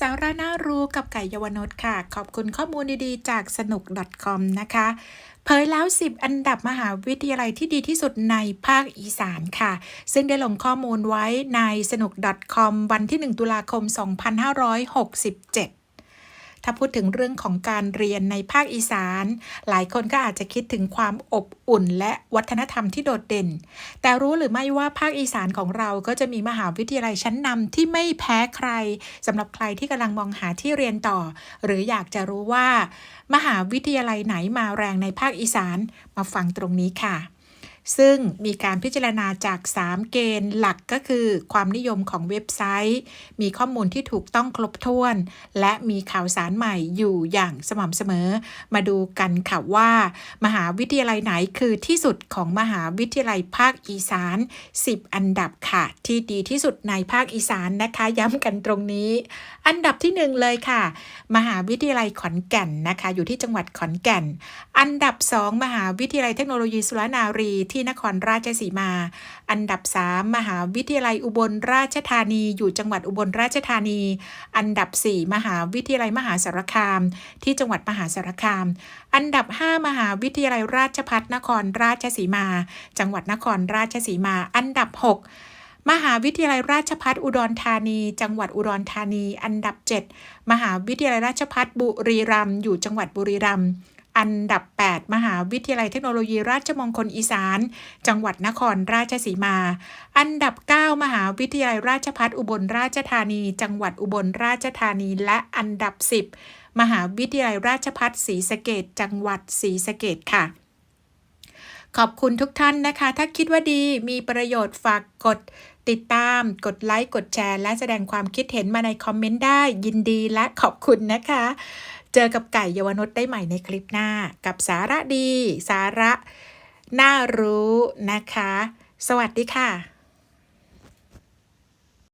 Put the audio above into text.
สาระน่ารู้กับไก่เยวนศค่ะ ขอบคุณข้อมูลดีๆ จากสนุก .com นะคะ เผยแล้ว 10 อันดับมหาวิทยาลัยที่ดีที่สุดในภาคอีสานค่ะ ซึ่งได้ลงข้อมูลไว้ในสนุก .com วันที่ 1 ตุลาคม 2567 ถ้าพูดถึงเรื่องของการเรียนในภาคอีสาน หลายคนก็อาจจะคิดถึงความอบอุ่น และวัฒนธรรมที่โดดเด่น แต่รู้หรือไม่ว่าภาคอีสานของเราก็จะมีมหาวิทยาลัยชั้นนำที่ไม่แพ้ใครสำหรับใครที่กำลังมองหาที่เรียนต่อ หรืออยากจะรู้ว่า มหาวิทยาลัยไหนมาแรงในภาคอีสาน มาฟังตรงนี้ค่ะ ซึ่งมีการพิจารณาจาก 3 เกณฑ์หลักก็คือ ความนิยมของเว็บไซต์ มีข้อมูลที่ถูกต้องครบถ้วน และมีข่าวสารใหม่อยู่อย่างสม่ำเสมอ มาดูกันค่ะว่า มหาวิทยาลัยไหนคือที่สุดของมหาวิทยาลัยภาคอีสาน 10 อันดับค่ะ ที่ดีที่สุดในภาคอีสานนะคะ ย้ำกันตรงนี้ อันดับที่ 1 เลยค่ะ มหาวิทยาลัยขอนแก่นนะคะ อยู่ที่จังหวัดขอนแก่น อันดับ 2 มหาวิทยาลัยเทคโนโลยีสุรนารีที่นครราชสีมา อันดับ 3 มหาวิทยาลัยอุบลราชธานี อยู่จังหวัดอุบลราชธานี อันดับ 4 มหาวิทยาลัยมหาสารคาม ที่จังหวัดมหาสารคาม อันดับ 5 มหาวิทยาลัยราชพัฒนครราชสีมา จังหวัดนครราชสีมา อันดับ 6มหาวิทยาลัยราชพัฒอุดรธานี จังหวัดอุดรธานี อันดับ 7 มหาวิทยาลัยราชพัฒบุรีรัมย์อยู่จังหวัดบุรีรัมย์ อันดับ 8 มหาวิทยาลัยเทคโนโลยีราชมงคลอีสาน จังหวัดนครราชสีมา อันดับ 9 มหาวิทยาลัยราชพัฒอุบลราชธานี จังหวัดอุบลราชธานี และอันดับ 10 มหาวิทยาลัยราชพัฒศรีสะเกดจังหวัดศรีสะเกดค่ะ ขอบคุณทุกท่านนะคะ ถ้าคิดว่าดีมีประโยชน์ฝากกดติดตาม กดไลค์ กดแชร์ และแสดงความคิดเห็นมาในคอมเมนต์ได้ยินดีและขอบคุณนะคะ เจอกับไก่เยาวนุษย์ได้ใหม่ในคลิปหน้า กับสาระดี สาระ น่ารู้นะคะ สวัสดีค่ะ